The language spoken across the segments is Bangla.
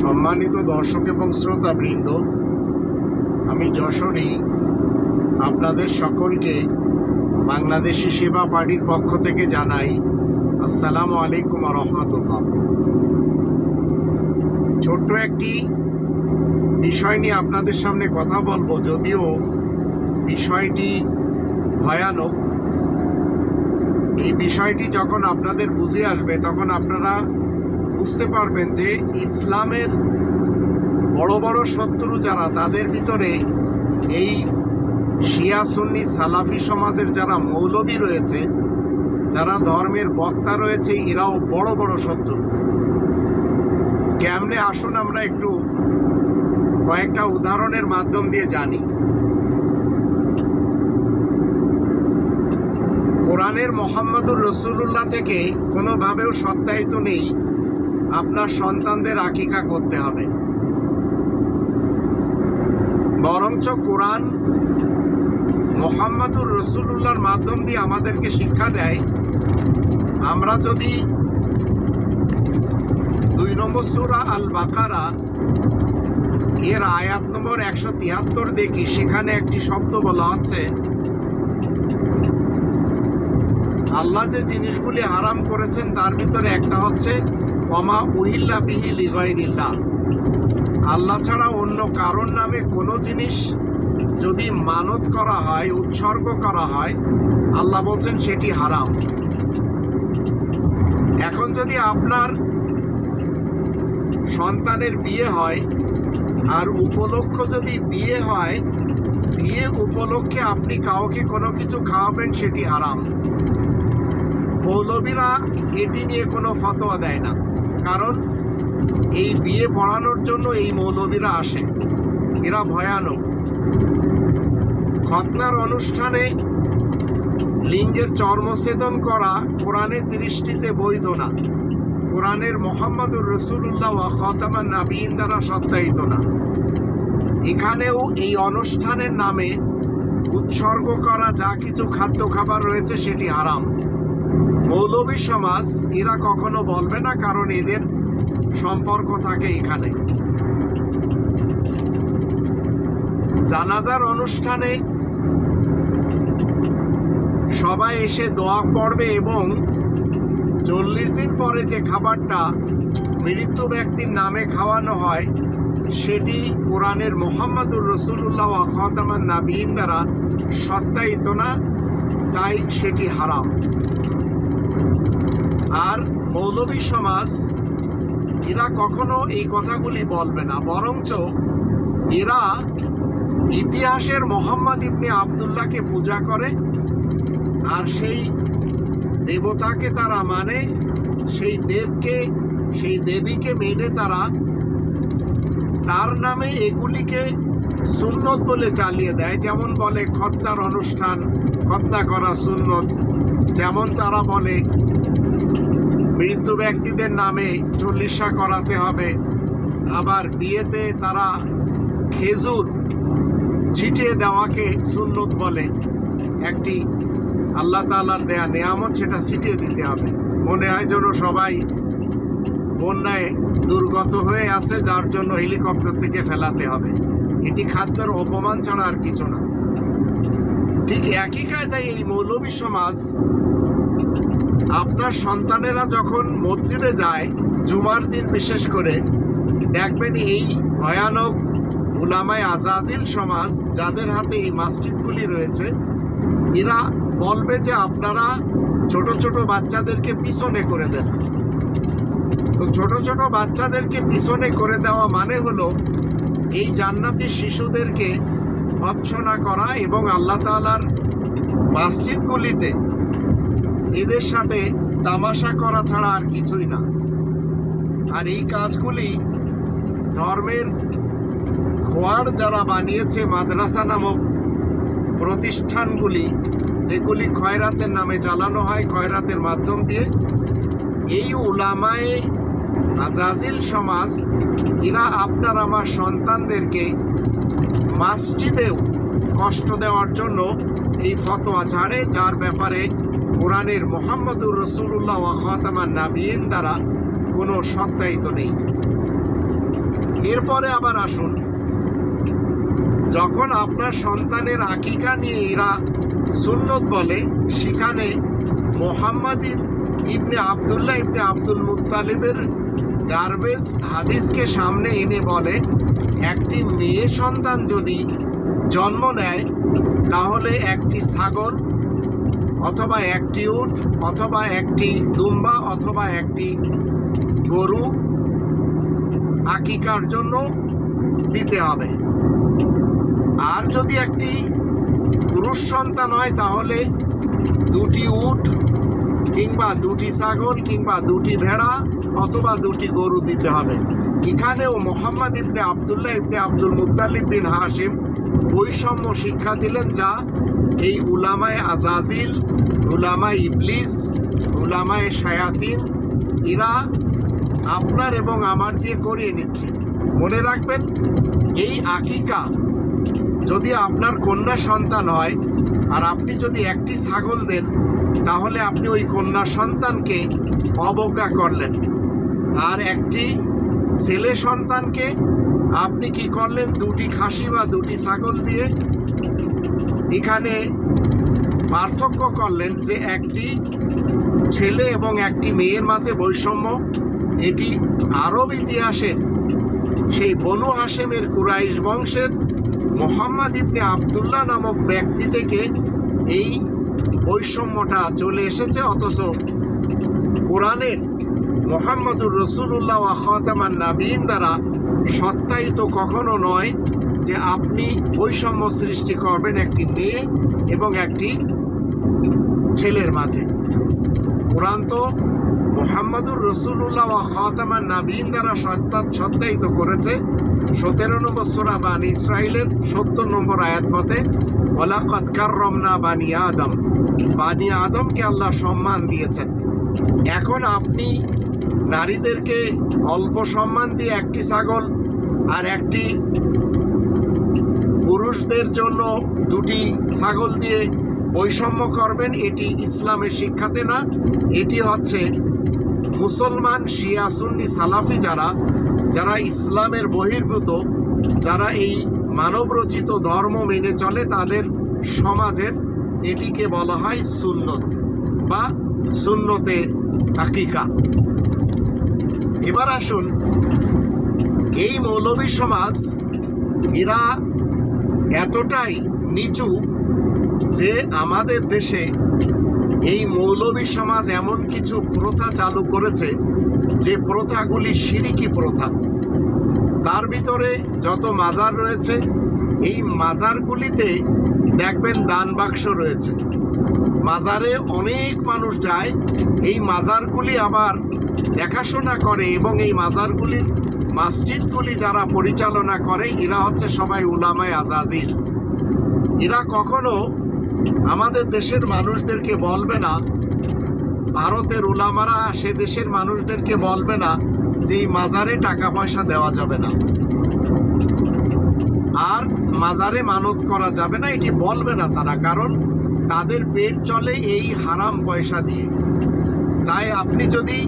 সম্মানিত দর্শক এবং শ্রোতা বৃন্দ আমি যশোরী আপনাদের সকলকে বাংলাদেশি সেবা পার্টির পক্ষ থেকে জানাই আসসালামু আলাইকুম রহমতুল্লাহ। ছোট্ট একটি বিষয় নিয়ে আপনাদের সামনে কথা বলব, যদিও বিষয়টি ভয়ানক। এই বিষয়টি যখন আপনাদের বুঝে আসবে, তখন আপনারা বুঝতে পারবেন যে ইসলামের বড় বড় শত্রু যারা, তাদের ভিতরে এই শিয়া সুন্নি সালাফি সমাজের যারা মৌলবী রয়েছে, যারা ধর্মের বক্তা রয়েছে, এরাও বড় বড় শত্রু। কেমনে আসুন আমরা একটু কয়েকটা উদাহরণের মাধ্যম দিয়ে জানি। কোরআনের মোহাম্মদুর রসুল্লাহ থেকে কোনোভাবেও সত্যায়িত নেই। আপনার সন্তানদের আকিকা করতে হবে। বরঞ্চ কোরআন মোহাম্মদুর রসুল্লাহর মাধ্যম দিয়ে আমাদেরকে শিক্ষা দেয়। আমরা যদি দুই নম্বর সুরা আল বাকারা এর আয়াত নম্বর একশো তিয়াত্তর দেখি, সেখানে একটি শব্দ বলা হচ্ছে, আল্লাহ যে জিনিসগুলি হারাম করেছেন তার ভিতরে একটা হচ্ছে অমা উহিল্লা বিহি লিগয়রিল্লা আল্লাহ ছাড়া অন্য কারোর নামে কোনো জিনিস যদি মানত করা হয়, উৎসর্গ করা হয়, আল্লাহ বলছেন সেটি হারাম। এখন যদি আপনার সন্তানের বিয়ে হয় আর উপলক্ষ যদি বিয়ে হয়, বিয়ে উপলক্ষে আপনি কাউকে কোনো কিছু খাওয়াবেন, সেটি হারাম। মৌলবীরা এটি নিয়ে কোনো ফতোয়া দেয় না। কারণ এই বিয়ে পড়ানোর জন্য এই মৌলবীরা আসে। এরা ভয়ানক। খতনার অনুষ্ঠানে লিঙ্গের চর্মছেদন করা কোরআনের দৃষ্টিতে বৈধ না। কোরআনের মোহাম্মদুর রসুল্লাহ খতামান নাবিন দ্বারা সত্যায়িত না। এখানেও এই অনুষ্ঠানের নামে উৎসর্গ করা যা কিছু খাদ্য খাবার রয়েছে সেটি হারাম। মৌলবী সমাজ এরা কখনো বলবে না কারণ এদের সম্পর্ক থাকে এখানে। জানাজার অনুষ্ঠানে সবাই এসে দোয়া পড়বে এবং চল্লিশ দিন পরে যে খাবারটা মৃত ব্যক্তির নামে খাওয়ানো হয়, সেটি কোরআনের মোহাম্মদুর রসুল্লাহ খতামান নাবিন দ্বারা সত্যায়িত না, তাই সেটি হারাম। আর মৌলবী সমাজ, এরা কখনো এই কথাগুলি বলবে না। বরঞ্চ এরা ইতিহাসের মোহাম্মদ ইবনে আবদুল্লাহকে পূজা করে আর সেই দেবতাকে তারা মানে সেই দেবকে, সেই দেবীকে মেনে তারা তার নামে এগুলিকে সুন্নত বলে চালিয়ে দেয়, যেমন বলে খত্তার অনুষ্ঠান খত্তা করা সুন্নত। যেমন তারা বলে, মৃত ব্যক্তিদের নামে চল্লিশা করাতে হবে। আবার বিয়েতে তারা খেজুর ছিটিয়ে দেওয়াকে সুন্নত বলে। একটি আল্লাহ তালার দেয়া নেয়ামত, সেটা ছিটিয়ে দিতে হবে। মনে হয় যেন সবাই বন্যায় দুর্গত হয়ে আছে, যার জন্য হেলিকপ্টার থেকে ফেলাতে হবে। এটি খাদ্যের অপমান ছাড়া আর কিছু না। ঠিক একই কায়দায় এই মৌলবী সমাজ আপনার সন্তানেরা যখন মসজিদে যায়, জুমার দিন বিশেষ করে, দেখবেন এই ভয়ানক উলামায় আজাজিল সমাজ, যাদের হাতে এই মসজিদগুলি রয়েছে, এরা বলবে যে আপনারা ছোট ছোট বাচ্চাদেরকে পিছনে করে দেন। তো ছোট ছোট বাচ্চাদেরকে পিছনে করে দেওয়া মানে হলো এই জান্নাতি শিশুদেরকে ভৎসনা করা এবং আল্লাহ তালার মসজিদগুলিতে এদের সাথে তামাশা করা ছাড়া আর কিছুই না। আর এই কাজগুলি ধর্মের খোয়ার যারা বানিয়েছে মাদ্রাসা নামক প্রতিষ্ঠানগুলি, যেগুলি খয়রাতের নামে চালানো হয়, খয়রাতের মাধ্যম দিয়ে, এই উলামায়ে আজাজিল সমাজ এরা আপনার আমার সন্তানদেরকে মসজিদেও কষ্ট দেওয়ার জন্য এই ফতোয়া ছাড়ে যার ব্যাপারে কোরআনের মোহাম্মদুর রসুল্লাহ খাতামান নাবিয়িন দ্বারা কোনো সত্যায়িত নেই। এরপরে আবার আসুন, যখন আপনার সন্তানের আকিকা নিয়ে এরা সুন্নত বলে, সেখানে মোহাম্মদিন ইবনে আবদুল্লাহ ইবনে আব্দুল মুত্তালিবের গার্বেজ হাদিসকে সামনে এনে বলে, একটি মেয়ে সন্তান যদি জন্ম নেয়, তাহলে একটি ছাগল অথবা একটি উট অথবা একটি দুম্বা অথবা একটি গরু আকিকার জন্য দিতে হবে। আর যদি একটি পুরুষ সন্তান হয়, তাহলে দুটি উট কিংবা দুটি ছাগল কিংবা দুটি ভেড়া অথবা দুটি গরু দিতে হবে। এখানেও মোহাম্মদ ইবনে আবদুল্লাহ ইবনে আব্দুল মুতালিব বিন হাসিম বৈষম্য শিক্ষা দিলেন যা এই উলামায় আজাজিল, উলামায় ইবলিস, উলামায় শায়াতিন, এরা আপনার এবং আমার দিয়ে করিয়ে নিচ্ছে। মনে রাখবেন, এই আকিকা যদি আপনার কন্যা সন্তান হয় আর আপনি যদি একটি ছাগল দেন, তাহলে আপনি ওই কন্যা সন্তানকে অবজ্ঞা করলেন। আর একটি ছেলে সন্তানকে আপনি কি করলেন? দুটি খাসি বা দুটি ছাগল দিয়ে এখানে পার্থক্য করলেন যে একটি ছেলে এবং একটি মেয়ের মাঝে বৈষম্য। এটি আরব ইতিহাসের সেই বনু হাসেমের কুরাইশ বংশের মোহাম্মদ ইবনে আবদুল্লাহ নামক ব্যক্তি থেকে এই বৈষম্যটা চলে এসেছে। অথচ কোরআনের মোহাম্মদুর রসুল্লাহ আখতামান নাবিন দ্বারা সত্যায়িত কখনো নয় যে আপনি বৈষম্য সৃষ্টি করবেন একটি মেয়ে এবং একটি ছেলের মাঝে। কোরআন তো মোহাম্মদুর রসুল্লাহ খাতামান নাবিন দ্বারা সত্তা- সত্যায়িত করেছে। সতেরো নম্বর সোরা বানি ইসরায়েলের সত্তর নম্বর আয়াত মতে ওলাকত কার্রমনা বানি আদম। বানি আদমকে আল্লাহ সম্মান দিয়েছেন। এখন আপনি নারীদেরকে অল্প সম্মান দিয়ে একটি ছাগল আর একটি পুরুষদের জন্য দুটি ছাগল দিয়ে বৈষম্য করবেন, এটি ইসলামের শিক্ষাতে না। এটি হচ্ছে মুসলমান শিয়া সুন্নি সালাফি যারা যারা ইসলামের বহির্ভূত, যারা এই মানবরচিত ধর্ম মেনে চলে, তাদের সমাজের এটিকে বলা হয় সুন্নত বা সুন্নতে হাকিকা। এবার আসুন, এই মৌলবী সমাজ, এরা এতটাই নিচু যে আমাদের দেশে এই মৌলবী সমাজ এমন কিছু প্রথা চালু করেছে যে প্রথাগুলি সিরিকি প্রথা। তার ভিতরে যত মাজার রয়েছে, এই মাজারগুলিতে দেখবেন দান বাক্স রয়েছে। মাজারে অনেক মানুষ যায়। এই মাজারগুলি আবার দেখাশোনা করে এবং এই মাজারগুলির মসজিদগুলি যারা পরিচালনা করে, এরা হচ্ছে সবাই উলামায় আজাজির এরা কখনো আমাদের দেশের মানুষদেরকে বলবে না, ভারতের উলামারা সে দেশের মানুষদেরকে বলবে না যে এই মাজারে টাকা পয়সা দেওয়া যাবে না। আর মাজারে মানত করা যাবে না, এটি বলবে না তারা। কারণ তাদের পেট চলে এই হারাম পয়সা দিয়ে। তাই আপনি যদি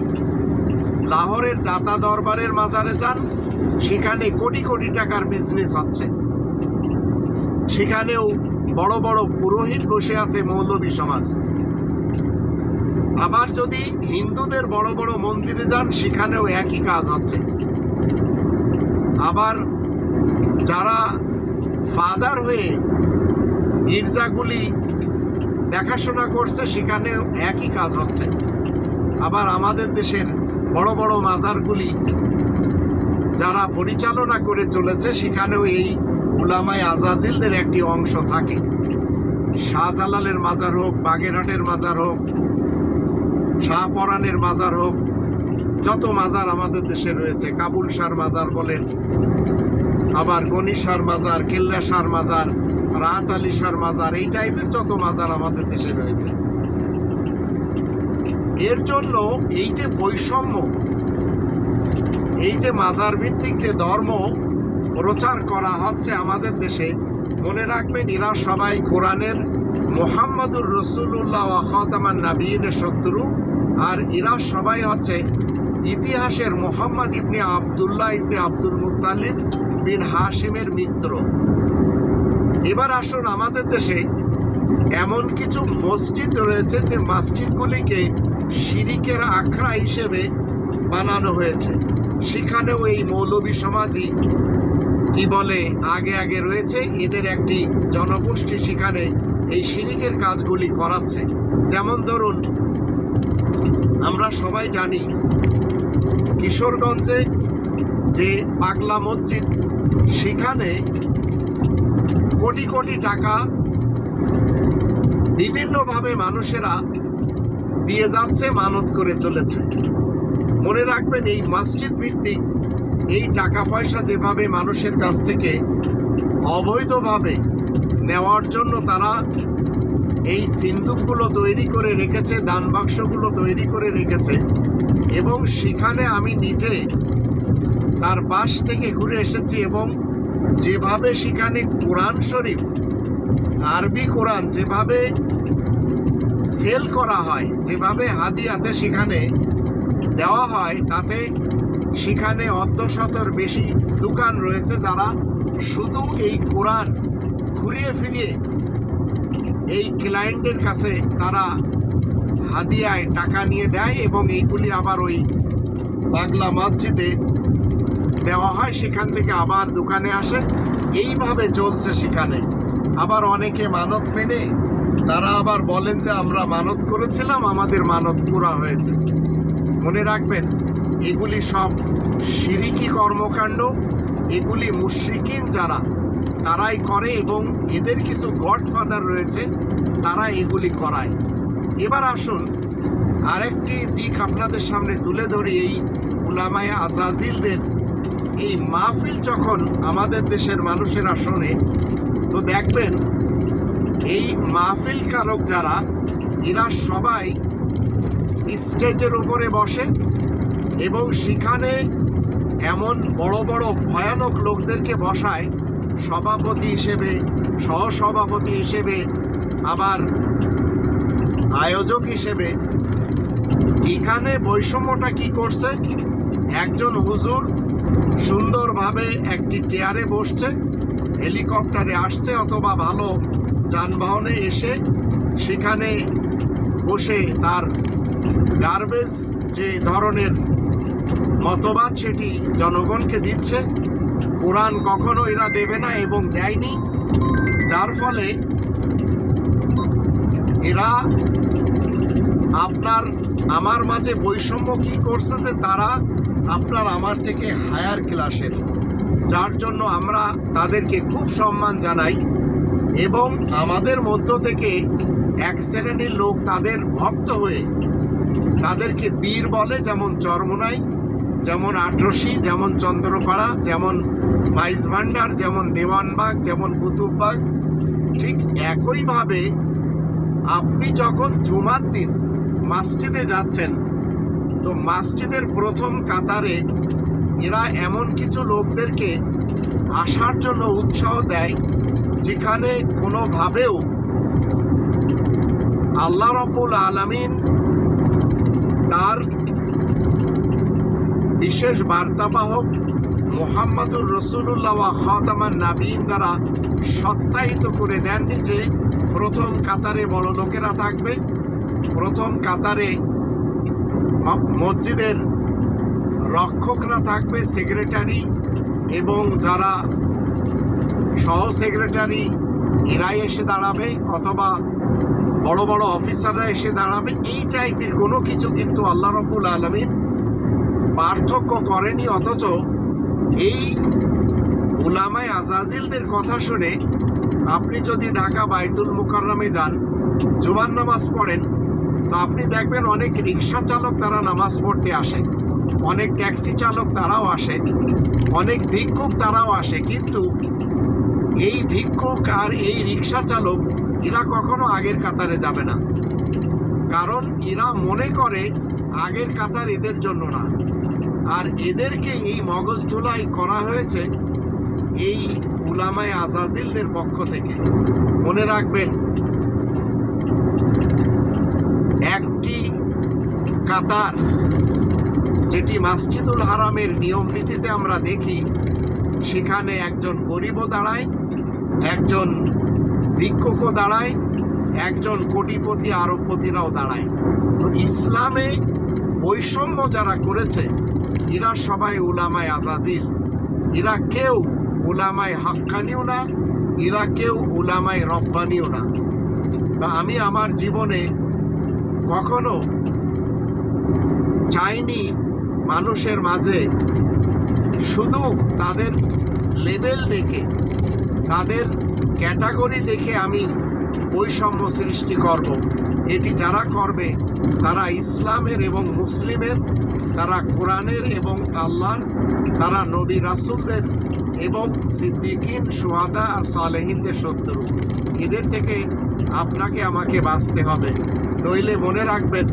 লাহোরের দাতা দরবারের মাজারে যান, সেখানে কোটি কোটি টাকার বিজনেস হচ্ছে। সেখানেও বড় বড় পুরোহিত বসে আছে মৌলবী সমাজ। আবার যদি হিন্দুদের বড় বড় মন্দিরে যান, সেখানেও একই কাজ হচ্ছে। আবার যারা ফাদার হয়ে গির্জাগুলি দেখাশোনা করছে সেখানেও একই কাজ হচ্ছে। আবার আমাদের দেশের বড় বড় মাজারগুলি যারা পরিচালনা করে চলেছে, সেখানেও এই উলামায় আজাজিলদের একটি অংশ থাকে। শাহজালালের মাজার হোক, বাগেরহাটের মাজার হোক, শাহপরানের মাজার হোক, যত মাজার আমাদের দেশে রয়েছে, কাবুল শাহর মাজার বলেন, আবার গনি মাজার, কেল্লা শাহর মাজার রাহাত আলিশার মাজার, এই টাইপের যত মাজার আমাদের দেশে রয়েছে। এর জন্য এই যে বৈষম্য, এই যে মাজার ভিত্তিক যে ধর্ম প্রচার করা হচ্ছে আমাদের দেশে, মনে রাখবেন এরা সবাই কোরআনের মোহাম্মদুর রসুল্লাহ খতামান নাবিনের শত্রু, আর এরা সবাই হচ্ছে ইতিহাসের মোহাম্মদ ইবনে আবদুল্লাহ ইবনে আব্দুল মুত্তালিব বিন হাশিমের মিত্র। এবার আসুন আমাদের দেশে এমন কিছু মসজিদ রয়েছে যে মসজিদগুলিকে শিরিকের আখড়া হিসেবে বানানো হয়েছে। সেখানেও এই মৌলবী সমাজই কি বলে আগে আগে রয়েছে। এদের একটি জনগোষ্ঠী সেখানে এই শিরিকের কাজগুলি করাচ্ছে। যেমন ধরুন, আমরা সবাই জানি কিশোরগঞ্জে যে পাগলা মসজিদ, সেখানে কোটি কোটি টাকা বিভিন্নভাবে মানুষেরা দিয়ে যাচ্ছে, মানত করে চলেছে। মনে রাখবেন, এই মসজিদ ভিত্তিক এই টাকা পয়সা যেভাবে মানুষের কাছ থেকে অবৈধভাবে নেওয়ার জন্য তারা এই সিন্দুকগুলো তৈরি করে রেখেছে, দান বাক্সগুলো তৈরি করে রেখেছে, এবং সেখানে আমি নিজে তার পাশ থেকে ঘুরে এসেছি এবং যেভাবে সেখানে কোরআন শরীফ, আরবি কোরআন যেভাবে সেল করা হয়, যেভাবে হাদিয়াতে সেখানে দেওয়া হয়, তাতে সেখানে অর্ধশতর বেশি দোকান রয়েছে যারা শুধু এই কোরআন ঘুরিয়ে ফিরিয়ে এই ক্লায়েন্টের কাছে তারা হাদিয়ায় টাকা নিয়ে দেয় এবং এইগুলি আবার ওই বাংলা মসজিদে দেওয়া হয়, সেখান থেকে আবার দোকানে আসে। এইভাবে চলছে সেখানে। আবার অনেকে মানত মেনে, তারা আবার বলেন যে, আমরা মানত করেছিলাম, আমাদের মানত পুরা হয়েছে। মনে রাখবেন, এগুলি সব সিরিকি কর্মকাণ্ড, এগুলি মুশ্রিকিন যারা, তারাই করে এবং এদের কিছু গডফাদার রয়েছে, তারা এগুলি করায়। এবার আসুন, আরেকটি দিক আপনাদের সামনে তুলে ধরি, এই উলামায় আসাজিলদের এই মাহফিল যখন আমাদের দেশের মানুষেরা শোনে, তো দেখবেন এই মাহফিল কারক যারা, এরা সবাই স্টেজের উপরে বসে এবং সেখানে এমন বড় বড় ভয়ানক লোকদেরকে বসায়, সভাপতি হিসেবে, সহসভাপতি হিসেবে, আবার আয়োজক হিসেবে। এখানে বৈষম্যটা কি করছে? একজন হুজুর সুন্দরভাবে একটি চেয়ারে বসছে, হেলিকপ্টারে আসছে অথবা ভালো যানবাহনে এসে সেখানে বসে তার গার্বেজ যে ধরনের মতবাদ সেটি জনগণকে দিচ্ছে। কোরআন কখনো এরা দেবে না এবং দেয়নি। যার ফলে এরা আপনার, আমার মাঝে বৈষম্য কি করছে যে তারা আপনার আমার থেকে হায়ার ক্লাসের যার জন্য আমরা তাদেরকে খুব সম্মান জানাই এবং আমাদের মধ্য থেকে এক শ্রেণির লোক তাদের ভক্ত হয়ে তাদেরকে বীর বলে, যেমন চরমোনাই, যেমন আটরসি, যেমন চন্দ্রপাড়া, যেমন মাইজ ভান্ডার, যেমন দেওয়ানবাগ, যেমন কুতুববাগ, ঠিক একইভাবে আপনি যখন জুমার দিন মসজিদে যাচ্ছেন তো মসজিদের প্রথম কাতারে এরা এমন কিছু লোকদেরকে আসার জন্য উৎসাহ দেয়, যেখানে কোনোভাবেও আল্লাহ রব্বুল আলামিন তার বিশেষ বার্তাবাহক মোহাম্মদুর রসুল্লাহ খতামান নাবিন দ্বারা সত্যায়িত করে দেননি যে প্রথম কাতারে বড় লোকেরা থাকবে। প্রথম কাতারে মসজিদের রক্ষকরা থাকবে সেক্রেটারি এবং যারা সহ সেক্রেটারি এরাই এসে দাঁড়াবে অথবা বড় বড় অফিসাররা এসে দাঁড়াবে। এই টাইপের কোনো কিছু কিন্তু আল্লাহ রব্বুল আলমিন পার্থক্য করেনি, অথচ এই উলামায় আজাজিলদের কথা শুনে আপনি যদি ঢাকা বাইতুল মুকাররমে যান, জুমার নামাজ পড়েন তো আপনি দেখবেন অনেক রিক্সা চালক তারা নামাজ পড়তে আসে। অনেক ট্যাক্সি চালক তারাও আসে। অনেক ভিক্ষুক তারাও আসে। কিন্তু এই ভিক্ষুক আর এই রিক্সা চালক, এরা কখনো আগের কাতারে যাবে না। কারণ এরা মনে করে আগের কাতার এদের জন্য না। আর এদেরকে এই মগজ ধুলাই করা হয়েছে এই উলামায় আজাজিলদের পক্ষ থেকে। মনে রাখবেন কাতার যেটি মাসজিদুল হারামের নিয়ম নীতিতে আমরা দেখি, সেখানে একজন গরিবও দাঁড়ায়, একজন ভিক্ষুকও দাঁড়ায়, একজন কোটিপতি, আরবপতিরাও দাঁড়ায়। তো ইসলামে বৈষম্য যারা করেছে, এরা সবাই উলামায় আজাজিল। এরা কেউ উলামায় হাক্কানিও না, এরা কেউ উলামায় রব্বানিও না। তা আমি আমার জীবনে কখনো চাইনি মানুষের মাঝে। শুধু তাদের লেভেল দেখে, তাদের ক্যাটাগরি দেখে আমি বৈষম্য সৃষ্টি করব। এটি যারা করবে, তারা ইসলামের এবং মুসলিমের, তারা কোরআনের এবং আল্লাহর, তারা নবী রাসুলদের এবং সিদ্দিকিন, সোহাদা আর সালেহিনদের শত্রু। এদের থেকে আপনাকে আমাকে বাঁচতে হবে। নইলে মনে রাখবেন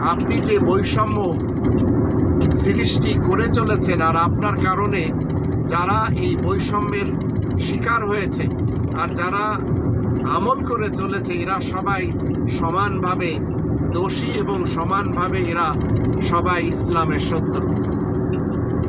আপনি যে বৈষম্য সৃষ্টি করে চলেছেন আর আপনার কারণে যারা এই বৈষম্যের শিকার হয়েছে আর যারা আমল করে চলেছে, এরা সবাই সমানভাবে দোষী এবং সমানভাবে এরা সবাই ইসলামের শত্রু।